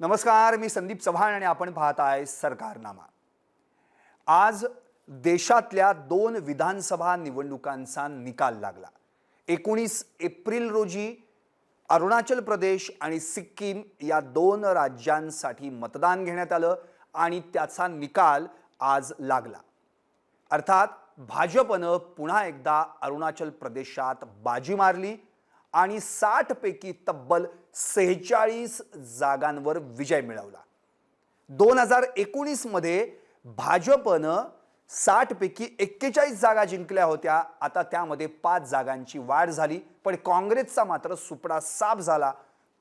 नमस्कार मी संदीप चव्हाण आणि आपण पाहत आहे सरकारनामा. आज देशातल्या दोन विधानसभा निवडणुकांचा निकाल लागला. एकोणीस एप्रिल रोजी अरुणाचल प्रदेश आणि सिक्कीम या दोन राज्यांसाठी मतदान घेण्यात आलं आणि त्याचा निकाल आज लागला. अर्थात भाजपनं पुन्हा एकदा अरुणाचल प्रदेशात बाजी मारली. आणि साठ पैकी तब्बल सेहेचाळीस जागांवर विजय मिळवला. दोन हजार एकोणीसमध्ये भाजपनं साठपैकी एक्केचाळीस जागा जिंकल्या होत्या. आता त्यामध्ये पाच जागांची वाढ झाली पण काँग्रेसचा मात्र सुपडा साफ झाला.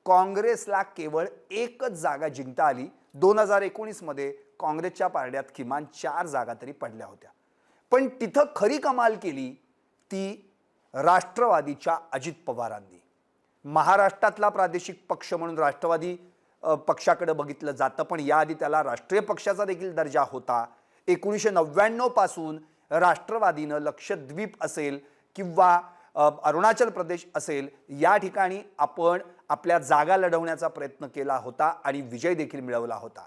काँग्रेसला केवळ एकच जागा जिंकता आली. दोन हजार एकोणीसमध्ये काँग्रेसच्या पारड्यात किमान चार जागा तरी पडल्या होत्या. पण तिथं खरी कमाल केली ती राष्ट्रवादीच्या अजित पवारांनी. महाराष्ट्रातला प्रादेशिक पक्ष म्हणून राष्ट्रवादी पक्षाकडं पक्षाकडे बघितलं जातं पण याआधी त्याला राष्ट्रीय पक्षाचा देखील दर्जा होता. एकोणीसशे नव्याण्णवपासून राष्ट्रवादीनं लक्षद्वीप असेल किंवा अरुणाचल प्रदेश असेल या ठिकाणी आपण आपल्या जागा लढवण्याचा प्रयत्न केला होता आणि विजय देखील मिळवला होता.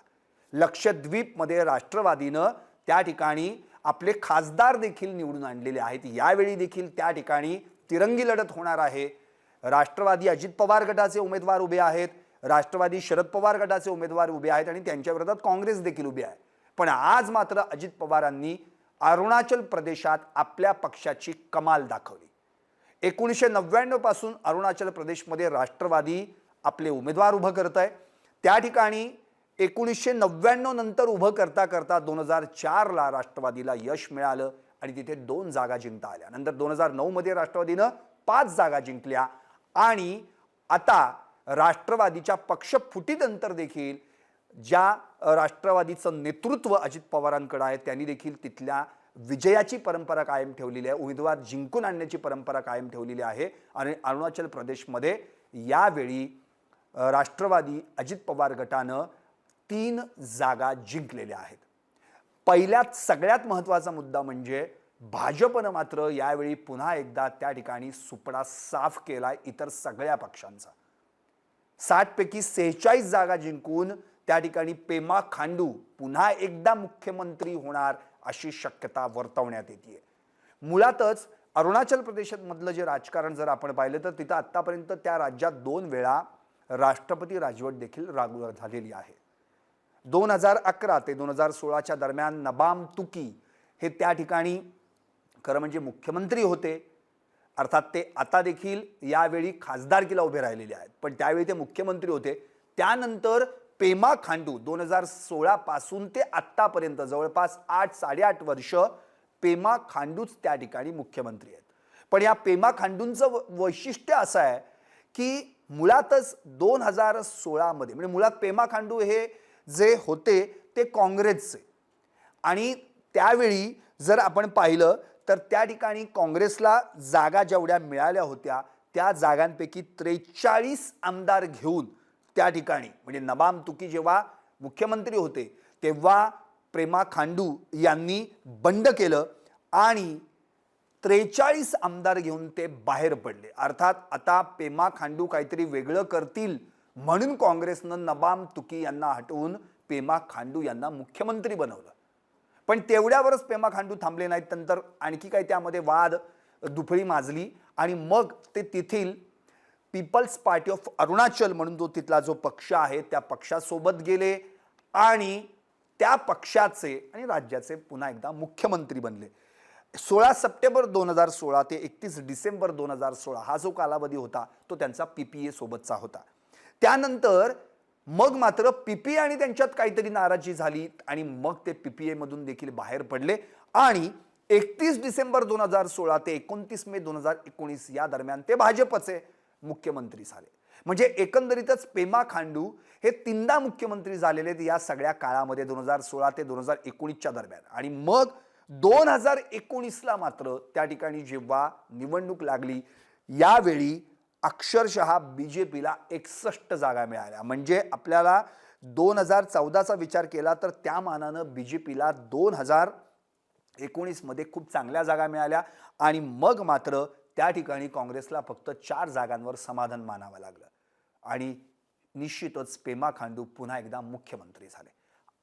लक्षद्वीपमध्ये राष्ट्रवादीनं त्या ठिकाणी आपले खासदार देखील निवडून आणलेले आहेत. यावेळी देखील त्या ठिकाणी तिरंगी लढत होणार आहे. राष्ट्रवादी अजित पवार गटाचे उमेदवार उभे आहेत. राष्ट्रवादी शरद पवार गटाचे उमेदवार उभे आहेत आणि त्यांच्या विरोधात काँग्रेस देखील उभी आहे. पण आज मात्र अजित पवारांनी अरुणाचल प्रदेशात आपल्या पक्षाची कमाल दाखवली. एकोणीसशे नव्याण्णवपासून अरुणाचल प्रदेशमध्ये राष्ट्रवादी आपले उमेदवार उभं करत आहे. त्या ठिकाणी एकोणीसशे नव्याण्णव नंतर उभं करता करता दोन हजार चारला राष्ट्रवादीला यश मिळालं आणि तिथे दोन जागा जिंकता आल्या. नंतर दोन हजार नऊमध्ये राष्ट्रवादीनं पाच जागा जिंकल्या आणि आता राष्ट्रवादीच्या पक्षफुटीनंतर देखील ज्या राष्ट्रवादीचं नेतृत्व अजित पवारांकडे आहे त्यांनी देखील तिथल्या विजयाची परंपरा कायम ठेवलेली आहे उमेदवार जिंकून आणण्याची परंपरा कायम ठेवलेली आहे आणि अरुणाचल प्रदेशमध्ये यावेळी राष्ट्रवादी अजित पवार गटानं तीन जागा जिंकलेल्या आहेत. पहिल्यात सगळ्यात महत्त्वाचा मुद्दा म्हणजे भाजपनं मात्र यावेळी पुन्हा एकदा त्या ठिकाणी सुपडा साफ केला इतर सगळ्या पक्षांचा. साठपैकी सेहेचाळीस जागा जिंकून त्या ठिकाणी पेमा खांडू पुन्हा एकदा मुख्यमंत्री होणार अशी शक्यता वर्तवण्यात येते मुळातच अरुणाचल प्रदेशामधलं जे राजकारण जर आपण पाहिलं तर तिथं आत्तापर्यंत त्या राज्यात दोन वेळा राष्ट्रपती राजवट देखील राग झालेली आहे. दोन हजार अकरा ते दोन हजार सोळाच्या दरम्यान नबाम तुकी हे त्या ठिकाणी खरं म्हणजे मुख्यमंत्री होते. अर्थात ते आता देखील यावेळी खासदारकीला उभे राहिलेले आहेत. पण त्यावेळी ते मुख्यमंत्री होते. त्यानंतर पेमा खांडू दोन हजार सोळापासून ते आत्तापर्यंत जवळपास आठ साडेआठ वर्ष पेमा खांडूच त्या ठिकाणी मुख्यमंत्री आहेत. पण या पेमा खांडूंचं व- वैशिष्ट्य असं आहे की मुळातच दोन हजार सोळामध्ये म्हणजे मुळात पेमा खांडू हे जे होते ते काँग्रेसचे. आणि त्यावेळी जर आपण पाहिलं तर त्या ठिकाणी काँग्रेसला जागा जेवढ्या मिळाल्या होत्या त्या जागांपैकी त्रेचाळीस आमदार घेऊन त्या ठिकाणी म्हणजे नबाम तुकी जेव्हा मुख्यमंत्री होते तेव्हा प्रेमा खांडू यांनी बंड केलं आणि त्रेचाळीस आमदार घेऊन ते बाहेर पडले. अर्थात आता पेमा खांडू काहीतरी वेगळं करतील म्हणून काँग्रेसनं नबाम तुकी यांना हटवून पेमा खांडू यांना मुख्यमंत्री बनवलं. पण तेवढ्यावरच पेमा खांडू थांबले नाहीत नंतर आणखी काही त्यामध्ये वाद दुफळी माजली आणि मग ते तेथील पीपल्स पार्टी ऑफ अरुणाचल म्हणून जो तिथला जो पक्ष आहे त्या पक्षासोबत गेले आणि त्या पक्षाचे आणि राज्याचे पुन्हा एकदा मुख्यमंत्री बनले. सोळा सप्टेंबर दोन हजार सोळा ते एकतीस डिसेंबर दोन हजार सोळा हा जो कालावधी होता तो त्यांचा पी पी एसोबतचा सोबतचा होता. त्यानंतर मग मात्र पी पी आणि त्यांच्यात काहीतरी नाराजी झाली आणि मग ते पी पी एमधून देखील बाहेर पडले. आणि एकतीस डिसेंबर दोन हजार सोळा ते एकोणतीस मे दोन हजार एकोणीस या दरम्यान ते भाजपचे मुख्यमंत्री झाले. म्हणजे एकंदरीतच पेमा खांडू हे तीनदा मुख्यमंत्री झालेले आहेत या सगळ्या काळामध्ये दोन हजार सोळा ते दोन हजार एकोणीसच्या दरम्यान. आणि मग दोन हजार एकोणीसला मात्र त्या ठिकाणी जेव्हा निवडणूक लागली यावेळी अक्षरशः बी जे पीला एकसष्ट जागा मिळाल्या. म्हणजे आपल्याला दोन हजार चौदाचा विचार केला तर त्या मानानं बी जे पीला दोन हजार एकोणीसमध्ये खूप चांगल्या जागा मिळाल्या आणि मग मात्र त्या ठिकाणी काँग्रेसला फक्त चार जागांवर समाधान मानावं लागलं. आणि निश्चितच पेमा खांडू पुन्हा एकदा मुख्यमंत्री झाले.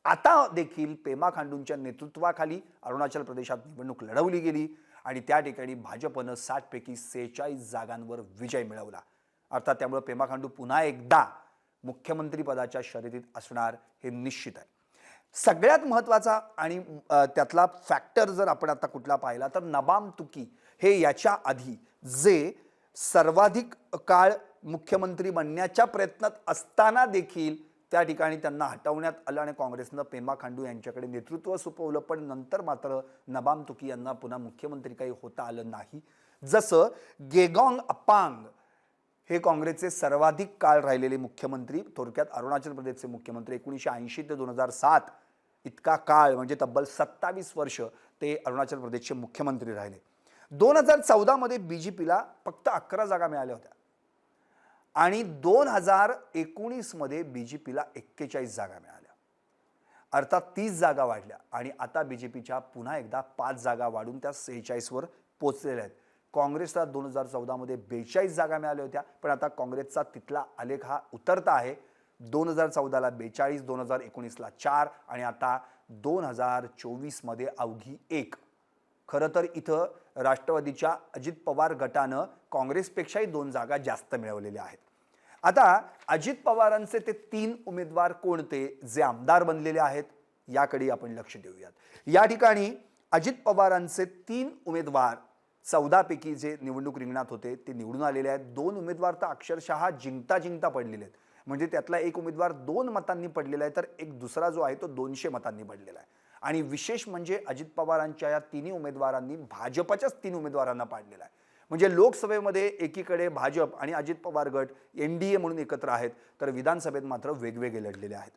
आता देखील पेमा खांडूंच्या नेतृत्वाखाली अरुणाचल प्रदेशात निवडणूक लढवली गेली आणि त्या ठिकाणी भाजपनं साठपैकी सेहेचाळीस जागांवर विजय मिळवला. अर्थात त्यामुळे पेमा खांडू पुन्हा एकदा मुख्यमंत्रीपदाच्या शर्यतीत असणार हे निश्चित आहे. सगळ्यात महत्त्वाचा आणि त्यातला फॅक्टर जर आपण आता कुठला पाहिला तर नबाम तुकी हे याच्या आधी जे सर्वाधिक काळ मुख्यमंत्री बनण्याच्या प्रयत्नात असताना देखील त्या ठिकाणी त्यांना हटवण्यात आलं आणि काँग्रेसनं पेमा खांडू यांच्याकडे नेतृत्व सोपवलं पण नंतर मात्र नबाम तुकी यांना पुन्हा मुख्यमंत्री काही होता आलं नाही. जसं गेगॉंग अपांग हे काँग्रेसचे सर्वाधिक काळ राहिलेले मुख्यमंत्री थोडक्यात अरुणाचल प्रदेशचे मुख्यमंत्री एकोणीसशे ऐंशी ते दोन हजार सात इतका काळ म्हणजे तब्बल सत्तावीस वर्ष ते अरुणाचल प्रदेशचे मुख्यमंत्री राहिले. दोन हजार चौदामध्ये बी जे पीला फक्त अकरा जागा मिळाल्या होत्या. आणि दोन हजार एकोणीसमध्ये बी जे पीला एक्केचाळीस जागा मिळाल्या. अर्थात तीस जागा वाढल्या आणि आता बी जे पीच्या पुन्हा एकदा पाच जागा वाढून त्या सेहेचाळीसवर पोचलेल्या आहेत. काँग्रेसला दोन हजार चौदामध्ये बेचाळीस जागा मिळाल्या होत्या पण आता काँग्रेसचा तिथला आलेख हा उतरता आहे. दोन हजार चौदाला बेचाळीस दोन हजार एकोणीसला चार आणि आता दोन हजार चोवीसमध्ये अवघी एक. खरं तर इथं राष्ट्रवादीच्या अजित पवार गटानं काँग्रेसपेक्षाही दोन जागा जास्त मिळवलेल्या आहेत. आता अजित पवारांचे ते तीन उमेदवार कोणते जे आमदार बनलेले आहेत याकडे आपण लक्ष देऊयात. या ठिकाणी अजित पवारांचे तीन उमेदवार चौदापैकी जे निवडणूक रिंगणात होते ते निवडून आलेले आहेत. दोन उमेदवार तर अक्षरशः जिंकता जिंकता पडलेले आहेत म्हणजे त्यातला एक उमेदवार दोन मतांनी पडलेला आहे तर एक दुसरा जो आहे तो दोनशे मतांनी पडलेला आहे. आणि विशेष म्हणजे अजित पवारांच्या या तिन्ही उमेदवारांनी भाजपच्याच तीन उमेदवारांना पाडलेला आहे. म्हणजे लोकसभेमध्ये एकीकडे भाजप आणि Ajit Pawar got an D A म्हणून एकत्र आहेत तर विधानसभेत मात्र वेगवेगळे लढलेले आहेत.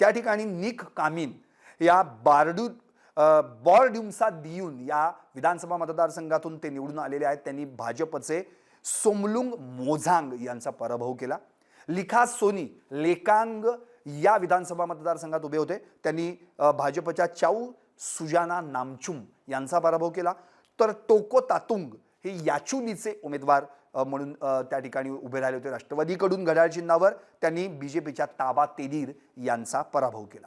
त्या ठिकाणी निक कामिन या बारडू अ, बॉर्ड्युमसा दियून या विधानसभा मतदारसंघातून ते निवडून आलेले आहेत. त्यांनी भाजपचे सोमलुंग मोझांग यांचा पराभव केला. लिखा सोनी लेकांग या विधानसभा मतदारसंघात उभे होते. त्यांनी भाजपच्या चाऊ सुजाना नामचुम यांचा पराभव केला. तर टोको तातुंग हे याचुलीचे उमेदवार म्हणून त्या ठिकाणी उभे राहिले होते. राष्ट्रवादीकडून घड्याळ चिन्हावर त्यांनी बी जे पीच्या ताबा तेदीर यांचा पराभव केला.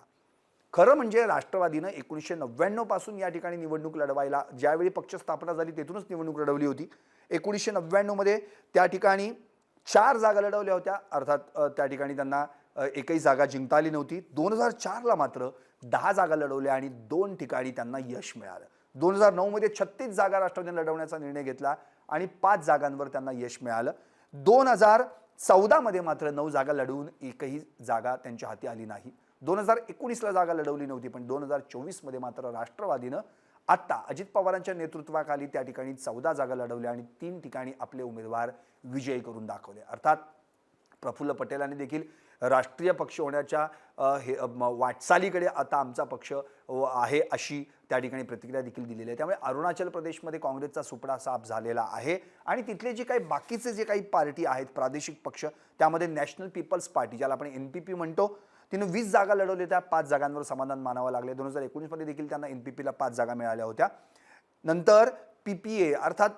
खरं म्हणजे राष्ट्रवादीनं एकोणीसशे नव्याण्णवपासून या ठिकाणी निवडणूक लढवायला ज्यावेळी पक्ष स्थापना झाली तेथूनच निवडणूक लढवली होती. एकोणीसशे नव्याण्णवमध्ये त्या ठिकाणी चार जागा लढवल्या होत्या. अर्थात त्या ठिकाणी त्यांना एकही जागा जिंकता आली नव्हती. दोन हजार चारला मात्र दहा जागा लढवल्या आणि दोन ठिकाणी त्यांना यश मिळालं. दोन हजार नऊमध्ये छत्तीस जागा राष्ट्रवादीने लढवण्याचा निर्णय घेतला आणि पाच जागांवर त्यांना यश मिळालं. दोन हजार चौदामध्ये मात्र नऊ जागा लढवून एकही जागा त्यांच्या हाती आली नाही. दोन हजार एकोणीसला जागा लढवली नव्हती पण दोन हजार चोवीसमध्ये मात्र राष्ट्रवादीनं आत्ता अजित पवारांच्या नेतृत्वाखाली त्या ठिकाणी चौदा जागा लढवल्या आणि तीन ठिकाणी आपले उमेदवार विजयी करून दाखवले. अर्थात प्रफुल्ल पटेलांनी देखील राष्ट्रीय पक्ष होण्याच्या हे वाटचालीकडे आता आमचा पक्ष आहे अशी त्या ठिकाणी प्रतिक्रिया देखील दिलेली आहे. त्यामुळे अरुणाचल प्रदेशमध्ये काँग्रेसचा सुपडा साफ झालेला आहे आणि तिथले जे काही बाकीचे जे काही पार्टी आहेत प्रादेशिक पक्ष त्यामध्ये नॅशनल पीपल्स पार्टी ज्याला आपण एन पी पी म्हणतो तिनं वीस जागा लढवल्या त्या पाच जागांवर समाधान मानावं लागले दोन हजार एकोणीसमध्ये देखील त्यांना एन पी पीला पाच जागा मिळाल्या होत्या. नंतर पी पी ए अर्थात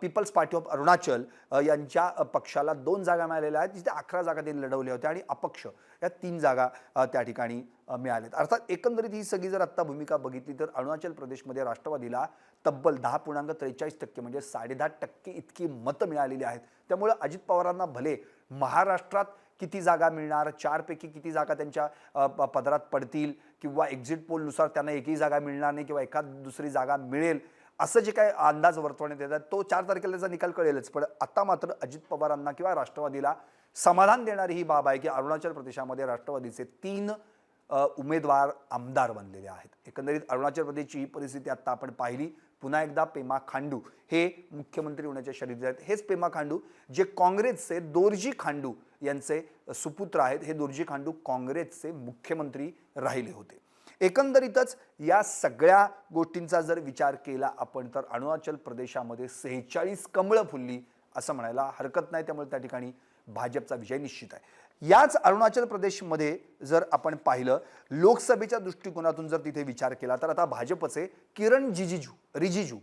पीपल्स पार्टी ऑफ अरुणाचल यांच्या पक्षाला दोन जागा मिळालेल्या आहेत जिथे अकरा जागा त्यांनी लढवल्या होत्या आणि अपक्ष या तीन जागा त्या ठिकाणी मिळाल्यात अर्थात एकंदरीत ही सगळी जर आत्ता भूमिका बघितली तर अरुणाचल प्रदेशमध्ये राष्ट्रवादीला तब्बल दहा पूर्णांक त्रेचाळीस टक्के म्हणजे साडेदहा टक्के इतकी मतं मिळालेली आहेत. त्यामुळे अजित पवारांना भले महाराष्ट्रात किती जागा मिळणार चारपैकी किती जागा त्यांच्या प- पदरात पडतील किंवा एक्झिट पोलनुसार त्यांना एकही जागा मिळणार नाही किंवा एखाद दुसरी जागा मिळेल असं जे काय अंदाज वर्तवण्यात येतात तो चार तारखेला त्याचा निकाल कळेलच. पण आता मात्र अजित पवारांना किंवा राष्ट्रवादीला समाधान देणारी ही बाब आहे की अरुणाचल प्रदेशामध्ये राष्ट्रवादीचे तीन उमेदवार आमदार बनलेले आहेत. एकंदरीत अरुणाचल प्रदेशची ही परिस्थिती आता आपण पाहिली. पुन्हा एकदा पेमा खांडू हे मुख्यमंत्री होण्याच्या शर्यतीत आहेत. हेच पेमा खांडू जे काँग्रेसचे दोरजी खांडू यांचे सुपुत्र आहेत हे दोरजी खांडू काँग्रेसचे मुख्यमंत्री राहिले होते. एकंदरीतच या सगळ्या गोष्टींचा जर विचार केला आपण तर अरुणाचल प्रदेशामध्ये सेहेचाळीस कमळं फुलली असं म्हणायला हरकत नाही. त्यामुळे त्या ठिकाणी भाजपचा विजय निश्चित आहे. याच अरुणाचल प्रदेशमध्ये जर आपण पाहिलं लोकसभेच्या दृष्टिकोनातून जर तिथे विचार केला तर आता भाजपचे किरण जिजिजू रिजिजू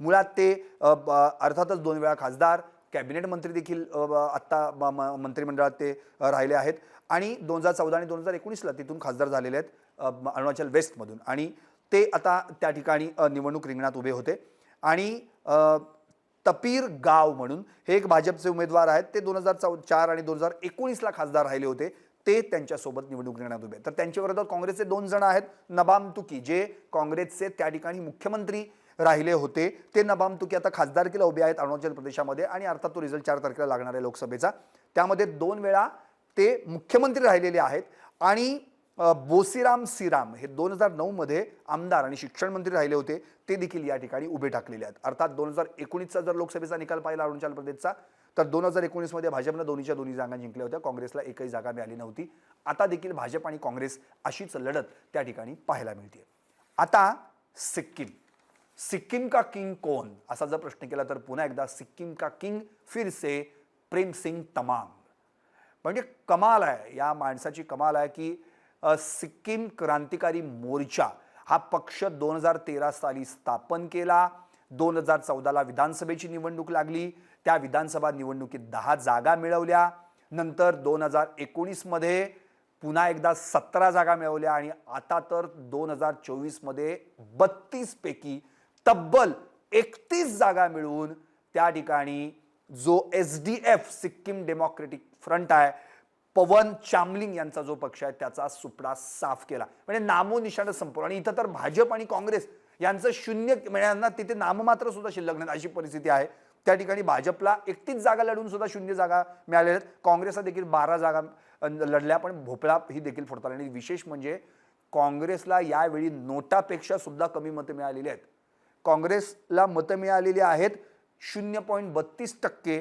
मुळात ते अर्थातच दोन वेळा खासदार कॅबिनेट मंत्री देखील आत्ता म- म- मंत्रिमंडळात ते राहिले आहेत. आणि दोन हजार चौदा आणि दोन हजार एकोणीसला तिथून खासदार झालेले आहेत. अरुणाचल वेस्टमधून. आणि ते आता त्या ठिकाणी निवडणूक रिंगणात उभे होते. आणि तपीर गाव म्हणून हे एक भाजपचे उमेदवार आहेत. ते दोन हजार चौ चार आणि दोन हजार एकोणीसला खासदार राहिले होते. ते त्यांच्यासोबत निवडणूक रिंगणात उभे तर त्यांच्या विरोधात काँग्रेसचे दोन जण आहेत. नबाम तुकी जे काँग्रेसचे त्या ठिकाणी मुख्यमंत्री राहिले होते. ते नबाम तुकी आता खासदारकीला उभे आहेत अरुणाचल प्रदेशामध्ये आणि अर्थात तो रिझल्ट चार तारखेला लागणार आहे लोकसभेचा. त्यामध्ये दोन वेळा ते मुख्यमंत्री राहिलेले आहेत. आणि बोसीराम सीराम हे दोन हजार नऊमध्ये आमदार आणि शिक्षण मंत्री राहिले होते. ते देखील या ठिकाणी उभे टाकलेले आहेत. अर्थात दोन हजार एकोणीसचा जर लोकसभेचा निकाल पाहिला अरुणाचल प्रदेशचा तर दोन हजार एकोणीसमध्ये भाजपनं दोन्हीच्या दोन्ही जागा जिंकल्या होत्या. काँग्रेसला एकही जागा मिळाली नव्हती. आता देखील भाजप आणि काँग्रेस अशीच लढत त्या ठिकाणी पाहायला मिळते आता सिक्कीम. सिक्कीम का किंग कोण? असा जर प्रश्न केला तर पुन्हा एकदा सिक्कीम का किंग? फिर से प्रेम तमांग. म्हणजे कमाल आहे. या माणसाची कमाल आहे की सिक्कीम क्रांतिकारी मोर्चा हा पक्ष दोन हजार तेरा साली स्थापन केला. दोन हजार चौदाला विधानसभेची निवडणूक लागली. त्या विधानसभा निवडणुकीत दहा जागा मिळवल्या. नंतर दोन हजार एकोणीसमध्ये पुन्हा एकदा सतरा जागा मिळवल्या आणि आता तर दोन हजार चोवीसमध्ये बत्तीसपैकी तब्बल एकतीस जागा मिळवून त्या ठिकाणी जो S D F Sikkim Democratic Front आहे पवन चामलिंग यांचा जो पक्ष आहे त्याचा सुपडा साफ केला. म्हणजे नामोनिशाणं संपवलं. आणि इथं तर भाजप आणि काँग्रेस यांचं शून्य म्हणजे तिथे नाममात्र सुद्धा शिल्लक नाही अशी परिस्थिती आहे. त्या ठिकाणी भाजपला एकटीच जागा लढून सुद्धा शून्य जागा मिळालेल्या आहेत. काँग्रेसला देखील बारा जागा लढल्या पण भोपळा ही देखील फोडता आणि विशेष म्हणजे काँग्रेसला यावेळी नोटापेक्षा सुद्धा कमी मतं मिळालेली आहेत. काँग्रेसला मतं मिळालेली आहेत शून्य पॉईंट बत्तीस टक्के.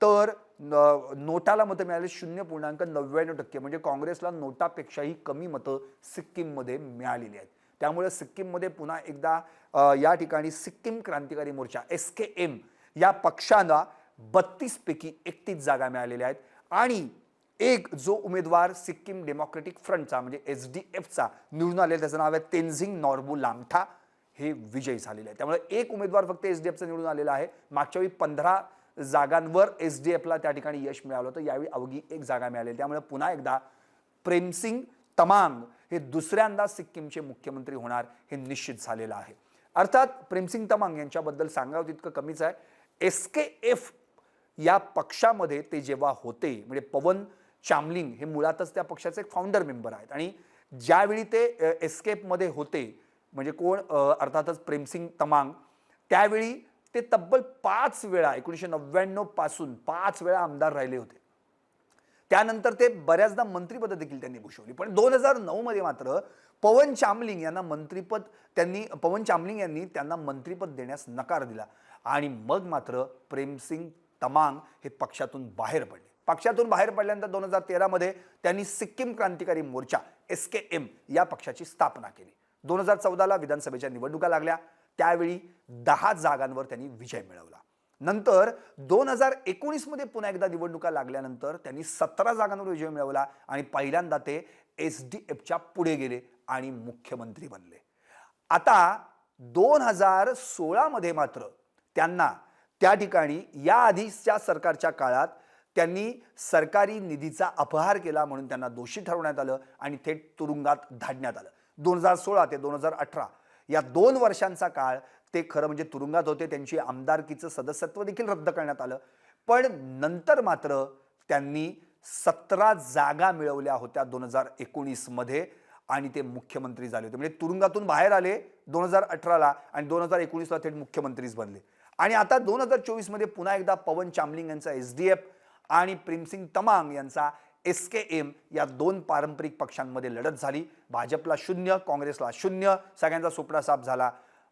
तर नोटाला मतं मिळाले शून्य पूर्णांक नव्याण्णव टक्के. म्हणजे काँग्रेसला नोटापेक्षाही कमी मतं सिक्कीममध्ये मिळालेली आहेत. त्यामुळे सिक्कीममध्ये पुन्हा एकदा या ठिकाणी सिक्कीम क्रांतिकारी मोर्चा एस के एम या पक्षाला बत्तीसपैकी एकतीस जागा मिळालेल्या आहेत. आणि एक जो उमेदवार सिक्कीम डेमोक्रेटिक फ्रंटचा म्हणजे एस डी एफचा निवडून आलेला त्याचं नाव आहे तेन्झिंग नॉर्बू लामठा हे विजयी झालेले आहे त्यामुळे एक उमेदवार फक्त एस डी एफचा निवडून आलेला आहे. मागच्या वेळी पंधरा जागांवर एस डी एफला त्या ठिकाणी यश मिळालं होतं. यावेळी अवघी एक जागा मिळाली त्यामुळे पुन्हा एकदा प्रेमसिंग तमांग हे दुसऱ्यांदा सिक्कीमचे मुख्यमंत्री होणार हे निश्चित झालेलं आहे. अर्थात प्रेमसिंग तमांग यांच्याबद्दल सांगावं तितकं कमीच आहे. एस के एफ या पक्षामध्ये ते जेव्हा होते म्हणजे पवन चामलिंग हे मुळातच त्या पक्षाचे एक फाउंडर मेंबर आहेत. आणि ज्यावेळी ते एस्केपमध्ये होते म्हणजे कोण अर्थातच प्रेमसिंग तमांग त्यावेळी ते तब्बल पाच वेळा एकोणीसशे नव्याण्णवपासून पाच वेळा आमदार राहिले होते. त्यानंतर ते बऱ्याचदा मंत्रिपद देखील त्यांनी भूषवली. पण दोन हजार नऊ मध्ये मात्र पवन चामलिंग यांना मंत्रिपद त्यांनी पवन चामलिंग यांनी त्यांना मंत्रिपद देण्यास नकार दिला. आणि मग मात्र प्रेमसिंग तमांग हे पक्षातून बाहेर पडले. पक्षातून बाहेर पडल्यानंतर दोन हजार तेरामध्ये त्यांनी सिक्कीम क्रांतिकारी मोर्चा एस के एम या पक्षाची स्थापना केली. दोन हजार चौदाला विधानसभेच्या निवडणुका लागल्या. त्यावेळी दहा जागांवर त्यांनी विजय मिळवला. नंतर दोन हजार एकोणीसमध्ये पुन्हा एकदा निवडणुका लागल्यानंतर त्यांनी सतरा जागांवर विजय मिळवला आणि पहिल्यांदा ते एस डी एफच्या पुढे गेले आणि मुख्यमंत्री बनले. आता दोन हजार सोळामध्ये मात्र त्यांना त्या ठिकाणी याआधीच्या सरकारच्या काळात त्यांनी सरकारी निधीचा अपहार केला म्हणून त्यांना दोषी ठरवण्यात आलं आणि थेट तुरुंगात धाडण्यात आलं. दोन हजार सोळा ते दोन हजार अठरा या दोन वर्षांचा काळ ते खरं म्हणजे तुरुंगात होते त्यांची आमदारकीचं सदस्यत्व देखील रद्द करण्यात आलं. पण नंतर मात्र त्यांनी सतरा जागा मिळवल्या होत्या दोन हजार एकोणीसमध्ये आणि ते मुख्यमंत्री झाले होते. म्हणजे तुरुंगातून बाहेर आले दोन हजार अठराला आणि दोन हजार एकोणीसला थेट मुख्यमंत्रीच बनले. आणि आता दोन हजार चोवीसमध्ये पुन्हा एकदा पवन चामलिंग यांचा एस डी एफ आणि प्रेमसिंग तमांग यांचा एस के एम या दोन पारंपरिक पक्षांमध्ये लढत झाली. भाजपला शून्य काँग्रेसला शून्य सगळ्यांचा सुपडा साफ झाला.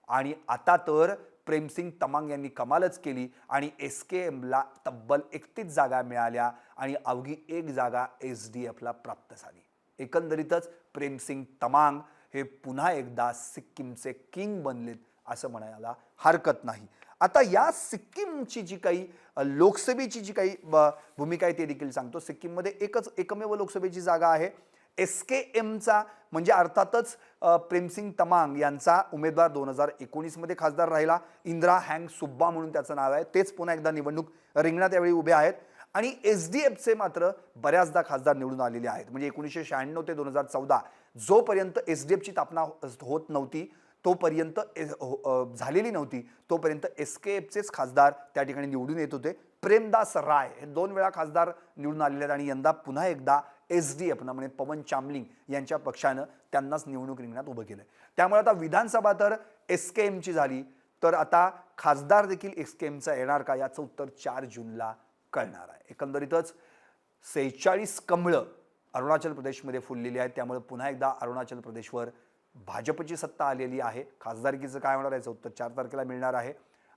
आणि आता तर प्रेमसिंग तमांग यांनी कमालच केली आणि एस के एमला तब्बल एकतीस जागा मिळाल्या आणि अवघी एक जागा एस डी एफला प्राप्त झाली. एकंदरीतच प्रेमसिंग तमांग हे पुन्हा एकदा सिक्कीमचे किंग बनलेत असं म्हणायला हरकत नाही. आता या सिक्कीमची जी काही लोकसभेची जी काही ब- भूमिका आहे ते देखील सांगतो. सिक्कीममध्ये एकच एकमेव लोकसभेची जागा आहे. एस के एमचा म्हणजे अर्थातच प्रेमसिंग तमांग यांचा उमेदवार दोन हजार एकोणीसमध्ये खासदार राहिला. इंदिरा हँग सुब्बा म्हणून त्याचं नाव आहे. तेच पुन्हा एकदा निवडणूक रिंगणात यावेळी उभे आहेत. आणि एस डी एफचे मात्र बऱ्याचदा खासदार निवडून आलेले आहेत. म्हणजे एकोणीसशे शहाण्णव ते दोन हजार चौदा जोपर्यंत एस डी एफची स्थापना होत नव्हती तोपर्यंत हो- झालेली नव्हती. तोपर्यंत एस के एफचेच खासदार त्या ठिकाणी निवडून येत होते. प्रेमदास राय हे दोन वेळा खासदार निवडून आलेले आहेत आणि यंदा पुन्हा एकदा एस डी एफ म्हणजे पवन चामलिंग यांच्या पक्षानं त्यांनाच निवडणूक रिंगणात उभं केलं त्यामुळे आता विधानसभा तर एस के एमची झाली. तर आता खासदार देखील एस के एमचा येणार का? याचं उत्तर चार जूनला कळणार आहे. एकंदरीतच सेहेचाळीस कमळं अरुणाचल प्रदेशमध्ये फुललेली आहेत. त्यामुळे पुन्हा एकदा अरुणाचल प्रदेशवर भाजपची सत्ता आलेली आहे. खासदारकीचं काय होणार याचं उत्तर चार तारखेला मिळणार आहे.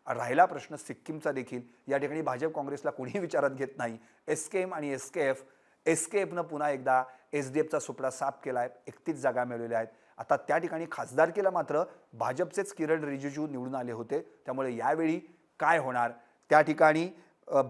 राहिला प्रश्न सिक्कीमचा देखील. या ठिकाणी भाजप काँग्रेसला कोणीही विचारात घेत नाही. एस के एम आणि S K F S K एफनं पुन्हा एकदा एस डी एफचा सुपडा साफ केला आहे एकतीस जागा मिळवलेल्या आहेत. आता त्या ठिकाणी खासदारकीला मात्र भाजपचेच किरण रिजिजू निवडून आले होते. त्यामुळे यावेळी काय होणार? त्या ठिकाणी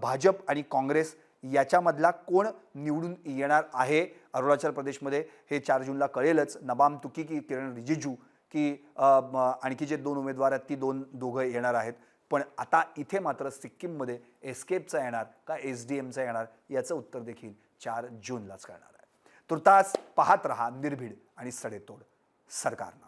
भाजप आणि काँग्रेस याच्यामधला कोण निवडून येणार आहे? अरुणाचल प्रदेशमध्ये हे चार जूनला कळेलच. नबाम तुकी की किरण रिजिजू की आणखी जे दोन उमेदवार आहेत ती दोन दोघं येणार आहेत. पण आता इथे मात्र सिक्कीममध्ये एस्केपचा येणार का एस डी एमचा येणार याचं उत्तर देखील चार जूनलाच कळणार आहे. तुर्तास पाहत रहा निर्भीड आणि सडेतोड सरकारनं.